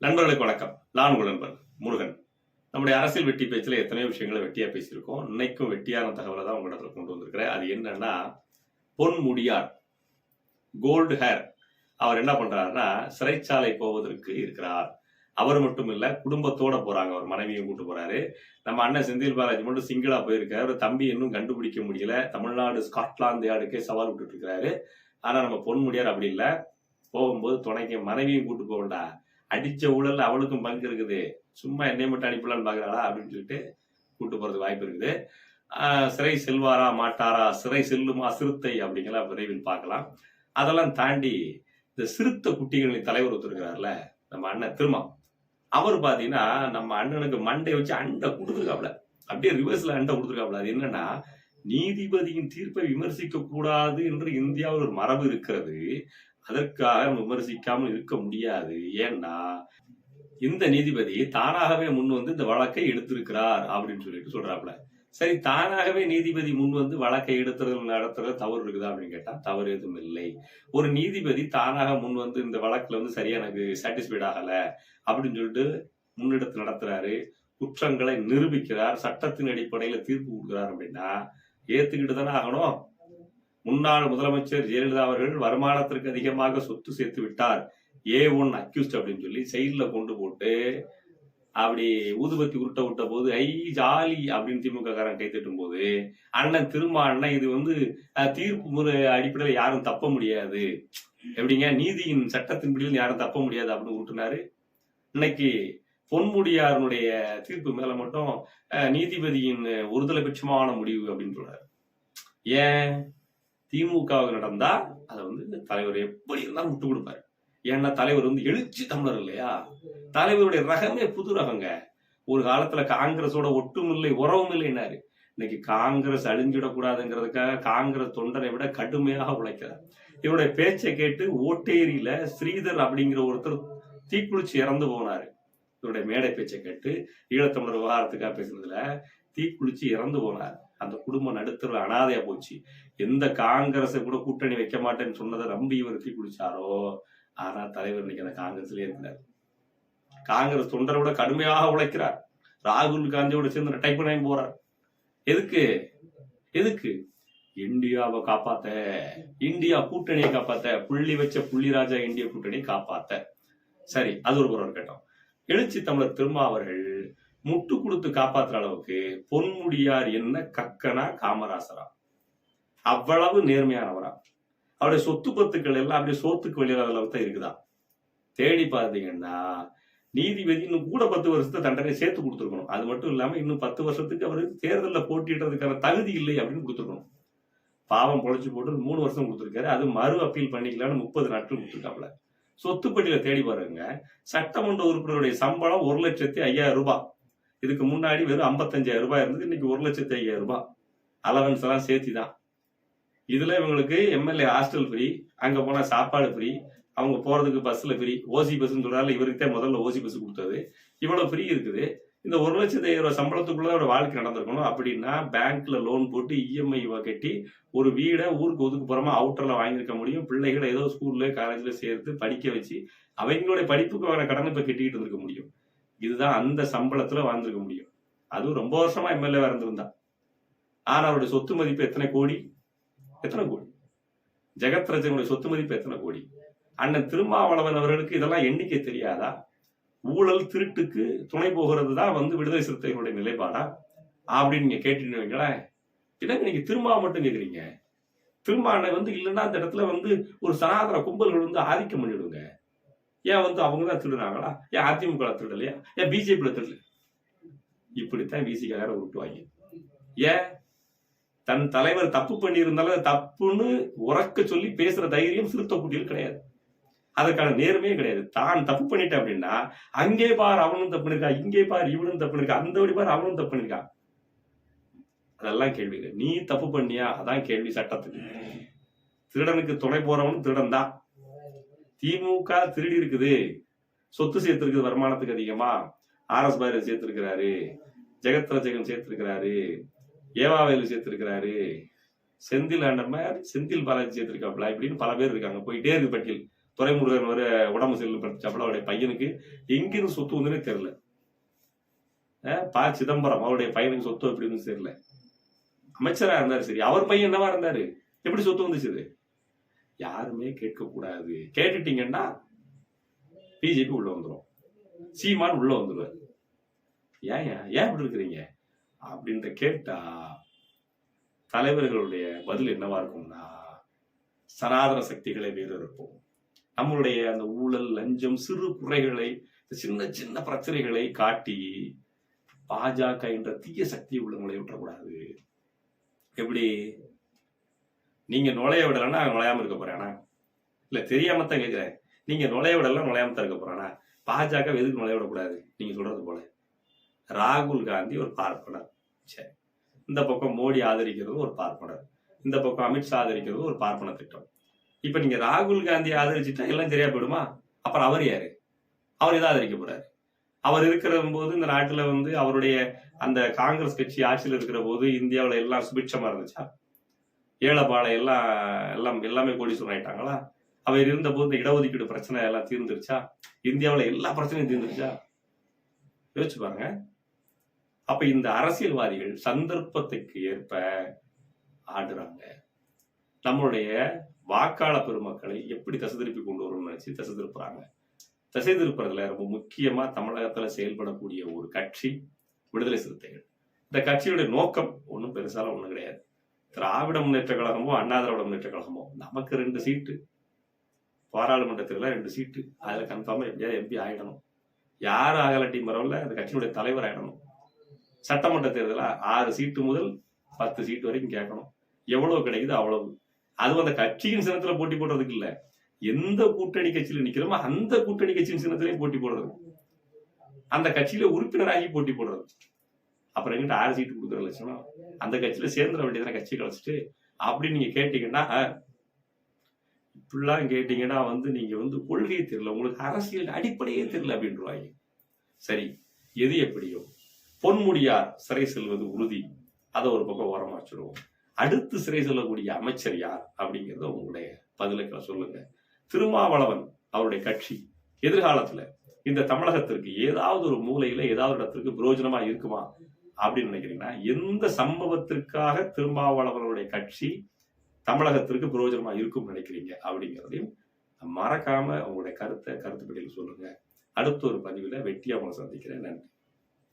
நண்பர்களுக்கு வணக்கம். நான் உங்கள் முருகன். நம்முடைய அரசியல் வெட்டி பேச்சில் எத்தனையோ விஷயங்களை வெட்டியா பேசியிருக்கோம். இன்னைக்கும் வெட்டியான தகவலை தான் உங்களிடத்துல கொண்டு வந்திருக்கிறேன். அது என்னன்னா பொன் முடியார் கோல்டு ஹேர் அவர் என்ன பண்றாருன்னா சிறைச்சாலை போவதற்கு இருக்கிறார். அவர் மட்டும் இல்ல குடும்பத்தோட போறாங்க. அவர் மனைவியும் கூட்டு போறாரு. நம்ம அண்ணன் செந்தில் பாலாஜி மட்டும் சிங்கிளா போயிருக்காரு. அவர் தம்பி இன்னும் கண்டுபிடிக்க முடியல. தமிழ்நாடு ஸ்காட்லாந்து யாருக்கே சவால் விட்டுட்டு இருக்கிறாரு. ஆனா நம்ம பொன்முடியார் அப்படி இல்லை. போகும்போது துணைக்கு மனைவியும் கூட்டு போகண்டா அடிச்ச ஊழல் அவளுக்கும் பங்கு இருக்குது. சும்மா என்னை மட்டும் அனுப்பலான்னு பாக்குறாளா அப்படின்னு சொல்லிட்டு கூட்டு போறதுக்கு வாய்ப்பு இருக்குது. சிறை செல்வாரா மாட்டாரா சிறை செல்லுமா சிறுத்தை அப்படிங்கிற விரைவில் பார்க்கலாம். அதெல்லாம் தாண்டி இந்த சிறுத்தை குட்டிகளின் தலைவர் ஒருத்தருக்கிறார்ல நம்ம அண்ணன் திருமா. அவர் பாத்தீங்கன்னா நம்ம அண்ணனுக்கு மண்டை வச்சு அண்டை கொடுத்துருக்காப்ல. அப்படியே ரிவர்ஸ்ல அண்டை கொடுத்துருக்காப்ல. அது என்னன்னா நீதிபதியின் தீர்ப்பை விமர்சிக்க கூடாது என்று இந்தியாவில் ஒரு மரபு இருக்கிறது. அதற்காக விமர்சிக்காமல் இருக்க முடியாது. ஏன்னா இந்த நீதிபதி தானாகவே முன் வந்து இந்த வழக்கை எடுத்திருக்கிறார் அப்படின்னு சொல்லிட்டு சொல்றாப்புல. சரி தானாகவே நீதிபதி முன் வந்து வழக்கை எடுத்துறது நடத்துறது தவறு இருக்குதா அப்படின்னு கேட்டா தவறு எதுவும் இல்லை. ஒரு நீதிபதி தானாக முன் வந்து இந்த வழக்குல வந்து சரியா எனக்கு சாட்டிஸ்ஃபைட் ஆகல அப்படின்னு சொல்லிட்டு முன்னெடுத்து நடத்துறாரு குற்றங்களை நிரூபிக்கிறார் சட்டத்தின் அடிப்படையில தீர்ப்பு கொடுக்குறார் அப்படின்னா ஏத்துக்கிட்டு தானே ஆகணும். முன்னாள் முதலமைச்சர் ஜெயலலிதா அவர்கள் வருமானத்திற்கு அதிகமாக சொத்து சேர்த்து விட்டார். ஏ ஒன் அக்யூஸ்ட் அப்படின்னு சொல்லி செயல்ல கொண்டு போட்டு அப்படி ஊதுபத்தி உருட்ட விட்ட போது ஐ ஜாலி அப்படின்னு திமுக காரன் கை தட்டும் போது அண்ணன் திரும்ப அண்ணன் இது வந்து தீர்ப்பு முறை அடிப்படையில் யாரும் தப்ப முடியாது. எப்படிங்க? நீதியின் சட்டத்தின் பிடியில் யாரும் தப்ப முடியாது அப்படின்னு விட்டுனாரு இன்னைக்கு பொன்முடியாருடைய தீர்ப்பு மேல மட்டும் அஹ், நீதிபதியின் ஒருதலை பட்சமான முடிவு அப்படின்னு சொல்றாரு. ஏன்? திமுகவுக்கு நடந்தா அதை வந்து தலைவர் எப்படி இருந்தாலும் விட்டு கொடுப்பாரு. ஏன்னா தலைவர் வந்து எழுச்சி தமிழர் இல்லையா? தலைவருடைய ரகமே புது ரகங்க. ஒரு காலத்துல காங்கிரஸோட ஒட்டும் இல்லை உறவும் இல்லைன்னாரு. இன்னைக்கு காங்கிரஸ் அழிஞ்சிடக்கூடாதுங்கிறதுக்காக காங்கிரஸ் தொண்டரை விட கடுமையாக உழைக்கிறார். இவருடைய பேச்சை கேட்டு ஓட்டேரியில ஸ்ரீதர் அப்படிங்கிற ஒருத்தர் தீக்குளிச்சு இறந்து போனாரு. இவருடைய மேடை பேச்சை கேட்டு ஈழத்தமிழர் விவகாரத்துக்காக பேசுனதுல தீக்குளிச்சு இறந்து போனார். அந்த குடும்பம் நடுத்தர அனாதையா போச்சு. எந்த காங்கிரஸை கூட கூட்டணி வைக்க மாட்டேன்னு சொன்னதை நம்பி இவர் குடிச்சாரோ ஆனா தலைவர் இன்னைக்கு அந்த காங்கிரஸ்லயே இருக்கிறார். காங்கிரஸ் தொண்டரை விட கடுமையாக உழைக்கிறார். ராகுல் காந்தியோட சேர்ந்து டைப் பண்ணி போறார். எதுக்கு? எதுக்கு? இந்தியாவை காப்பாத்த இந்தியா கூட்டணியை காப்பாத்த புள்ளி வச்ச புள்ளிராஜா இந்திய கூட்டணியை காப்பாத்த. சரி அது ஒரு புறம் இருக்கட்டும். எழுச்சி தமிழர் திருமா அவர்கள் முட்டு கொடுத்து காப்பாத்துற அளவுக்கு பொன்முடியார் என்ன கக்கனா காமராசரா. அவ்வளவு நேர்மையானவரா. அவருடைய சொத்து பத்துக்கள் எல்லாம் அப்படியே சோத்துக்கு வெளியிடாத அளவுக்கு தான் இருக்குதா. தேடி பார்த்தீங்கன்னா நீதிபதி இன்னும் கூட பத்து வருஷத்தை தண்டனை சேர்த்து கொடுத்துருக்கணும். அது மட்டும் இல்லாம இன்னும் பத்து வருஷத்துக்கு அவர் தேர்தலில் போட்டிடுறதுக்கான தகுதி இல்லை அப்படின்னு கொடுத்துருக்கணும். பாவம் பொழைச்சு போட்டு மூணு வருஷம் கொடுத்துருக்காரு. அது மறு அப்பீல் பண்ணிக்கலாம்னு முப்பது நாட்கள் கொடுத்துருக்காப்புல. சொத்து தேடி பாருங்க. சட்டமன்ற உறுப்பினருடைய சம்பளம் ஒரு லட்சத்தி ஐயாயிரம் ரூபாய். இதுக்கு முன்னாடி வெறும் ஐம்பத்தஞ்சாயிரம் ரூபாய் இருந்தது. இன்னைக்கு ஒரு லட்சத்தி ஐயாயிரம் ரூபாய். அலவன்ஸ் எல்லாம் சேர்த்தி தான் இதுல இவங்களுக்கு எம்எல்ஏ ஹாஸ்டல் ஃப்ரீ அங்க போனா சாப்பாடு ஃப்ரீ அவங்க போறதுக்கு பஸ்ல ஃப்ரீ ஓசி பஸ்ன்னு சொல்றாரு இவருக்கு தான் முதல்ல ஓசி பஸ் கொடுத்தது. இவ்வளவு ஃப்ரீ இருக்குது. இந்த ஒரு லட்சத்தி ஐயாயிரம் ரூபாய் சம்பளத்துக்குள்ள அவரோட வாழ்க்கை நடந்திருக்கணும். அப்படின்னா பேங்க்ல லோன் போட்டு இஎம்ஐ கட்டி ஒரு வீடை ஊருக்கு ஒதுக்குப்புறமா அவுட்டர்ல வாங்கியிருக்க முடியும். பிள்ளைகளை ஏதோ ஸ்கூல்ல காலேஜ்ல சேர்த்து படிக்க வச்சு அவங்களுடைய படிப்புக்கு வர கடனை இப்ப கட்டிக்கிட்டு இருக்க முடியும். இதுதான் அந்த சம்பளத்துல வாழ்ந்திருக்க முடியும். அதுவும் ரொம்ப வருஷமா எம்எல்ஏ இருந்திருந்தா. ஆனா அவருடைய சொத்து மதிப்பு எத்தனை கோடி? எத்தனை கோடி? ஜெகத் ரஜனுடைய சொத்து மதிப்பு எத்தனை கோடி? அண்ணன் திருமாவளவன் அவர்களுக்கு இதெல்லாம் எண்ணிக்கை தெரியாதா? ஊழல் திருட்டுக்கு துணை போகிறது தான் வந்து விடுதலை சிறுத்தைகளுடைய நிலைப்பாடா? அப்படின்னு நீங்க கேட்டீங்கன்னு வைங்களேன். என்னங்க நீங்க திருமா மட்டும் கேக்குறீங்க? திருமானை வந்து இல்லைன்னா அந்த இடத்துல வந்து ஒரு சனாதன கும்பல்கள் வந்து ஆதிக்கம் பண்ணிடுங்க. ஏன் வந்து அவங்க தான் திருடுறாங்களா? ஏன் அதிமுக திருடலையா? ஏன் பிஜேபியில திருடல இப்படித்தான் விசிகார விட்டுவாங்க ஏன்? தன் தலைவர் தப்பு பண்ணியிருந்தாலும் தப்புன்னு உறக்க சொல்லி பேசுற தைரியம் சிறுத்த குட்டியில் கிடையாது. அதற்கான நேர்மையே கிடையாது. தான் தப்பு பண்ணிட்டேன் அப்படின்னா அங்கே பார் அவனும் தப்பு இருக்கா இங்கே பார் இவனும் தப்பு இருக்கா அந்த வழி பார் அவனும் தப்பு இருக்கா அதெல்லாம் கேள்வி நீ தப்பு பண்ணியா? அதான் கேள்வி சட்டத்துக்கு. திருடனுக்கு துணை போறவனும் திருடன் தான். திமுக திருடி இருக்குது. சொத்து சேர்த்திருக்குது வருமானத்துக்கு அதிகமா. ஆர் எஸ் பாரதி சேர்த்திருக்கிறாரு. ஜெகத் ரஜகன் சேர்த்திருக்கிறாரு ஏவாவேலு சேர்த்திருக்கிறாரு. செந்தில் ஆண்டர் மாதிரி செந்தில் பாலாஜி சேர்த்திருக்காப்ல. இப்படின்னு பல பேர் இருக்காங்க. போயிட்டே இருக்கு பட்டியல். துறைமுருகன் வர உடம்பு செல்லு அவருடைய பையனுக்கு. எங்கிருந்து சொத்து வந்துனே தெரியல. அஹ் ப சிதம்பரம் அவருடைய பையனுக்கு சொத்து எப்படி இருந்துச்சு தெரியல. அமைச்சரா இருந்தாரு சரி. அவர் பையன் என்னவா இருந்தாரு? எப்படி சொத்து வந்துச்சு யாருமே கேட்கக்கூடாது. கேட்டுட்டீங்கன்னா பிஜேபி உள்ள வந்துடும் சீமான் உள்ள வந்துருவாரு. ஏன் ஏன் இப்படி இருக்கிறீங்க? அப்படின்ட்டு கேட்டா தலைவர்களுடைய பதில் என்னவா இருக்கும்னா சனாதன சக்திகளை வேறு இருப்போம் நம்மளுடைய அந்த ஊழல் லஞ்சம் சிறு குறைகளை சின்ன சின்ன பிரச்சனைகளை காட்டி பாஜக என்ற தீய சக்தி உள்ளவங்களை விட்டுறக்கூடாது. எப்படி? நீங்க நுழைய விடலைன்னா அவன் நுழையாம இருக்க போறானா? இல்ல தெரியாமத்தான் கேட்கிறேன் நீங்க நுழைய விடலாம் நுழையாம தான் இருக்க போறானா? பாஜக எதுக்கு நுழைய விடக்கூடாது? நீங்க சொல்றது போல. ராகுல் காந்தி ஒரு பார்ப்பனர். சரி இந்த பக்கம் மோடி ஆதரிக்கிறது ஒரு பார்ப்பனர். இந்த பக்கம் அமித்ஷா ஆதரிக்கிறது ஒரு பார்ப்பன திட்டம். இப்ப நீங்க ராகுல் காந்தி ஆதரிச்சுட்டா எல்லாம் சரியா போயிடுமா? அப்புறம் அவர் யாரு? அவர் எதை ஆதரிக்க போறாரு? அவர் இருக்கிற போது இந்த நாட்டுல வந்து அவருடைய அந்த காங்கிரஸ் கட்சி ஆட்சியில் இருக்கிற போது இந்தியாவில் எல்லாம் சுபிட்சமா இருந்துச்சா? ஏழைப்பாளை எல்லாம் எல்லாம் எல்லாமே கோடீஸ்வரன் ஆயிட்டாங்களா? அவர் இருந்த போது இந்த இடஒதுக்கீடு பிரச்சனை எல்லாம் தீர்ந்துருச்சா? இந்தியாவில் எல்லா பிரச்சனையும் தீர்ந்துருச்சா? யோசிச்சு பாருங்க. அப்ப இந்த அரசியல்வாதிகள் சந்தர்ப்பத்துக்கு ஏற்ப ஆடுறாங்க. நம்மளுடைய வாக்காள பெருமக்களை எப்படி தசை திருப்பி கொண்டு வரணும்னு நினைச்சு தசை திருப்புறாங்க. தசை திருப்புறதுல ரொம்ப முக்கியமா தமிழகத்துல செயல்படக்கூடிய ஒரு கட்சி விடுதலை சிறுத்தைகள். இந்த கட்சியுடைய நோக்கம் ஒன்றும் பெருசால ஒன்றும் கிடையாது. திராவிட முன்னேற்ற கழகமோ அண்ணா திராவிட முன்னேற்ற கழகமோ நமக்கு ரெண்டு சீட்டு. பாராளுமன்றத்தில் ரெண்டு சீட்டு. அதில் கன்ஃபார்மாக எப்படியாவது எம்பி ஆகிடணும் யார் ஆகலட்டி மரவில் அந்த கட்சியினுடைய தலைவர் ஆகிடணும் சட்டமன்ற தேர்தலில் ஆறு சீட்டு முதல் பத்து சீட்டு வரைக்கும் கேட்கணும். எவ்வளவு கிடைக்குது அவ்வளவு. அதுவும் அந்த கட்சியின் சின்னத்தில் போட்டி போடுறதுக்கு இல்லை. எந்த கூட்டணி கட்சியில் நிற்கிறோமோ அந்த கூட்டணி கட்சியின் சின்னத்திலையும் போட்டி போடுறது. அந்த கட்சியில உறுப்பினராகி போட்டி போடுறது. அப்புறம் எங்கிட்ட ஆறு சீட்டு கொடுக்குற லட்சணம். அந்த கட்சியில சேர்ந்துட வேண்டியதான கட்சி கழிச்சிட்டு அப்படி நீங்க கேட்டீங்கன்னா இப்படிலாம் கேட்டீங்கன்னா வந்து நீங்க வந்து கொள்கையை தெரியல. உங்களுக்கு அரசியல் அடிப்படையே தெரியல அப்படின்றவாங்க சரி எது எப்படியோ பொன்முடியார் சிறை செல்வது உறுதி. அதை ஒரு பக்கம் ஓரமா வச்சிருவோம். அடுத்து சிறை செல்லக்கூடிய அமைச்சர் யார் அப்படிங்கிறத உங்களுடைய பதிலுக்கு சொல்லுங்க. திருமாவளவன் அவருடைய கட்சி எதிர்காலத்துல இந்த தமிழகத்திற்கு ஏதாவது ஒரு மூலையில ஏதாவது இடத்திற்கு பிரயோஜனமா இருக்குமா? அப்படின்னு நினைக்கிறீங்கன்னா எந்த சம்பவத்திற்காக திருமாவளவனுடைய கட்சி தமிழகத்திற்கு பிரயோஜனமா இருக்கும்னு நினைக்கிறீங்க அப்படிங்கிறதையும் மறக்காம உங்களுடைய கருத்தை கருத்துப்படியில் சொல்லுங்க. அடுத்த ஒரு பதிவில் வெட்டியாக உங்களை சந்திக்கிறேன். நன்றி.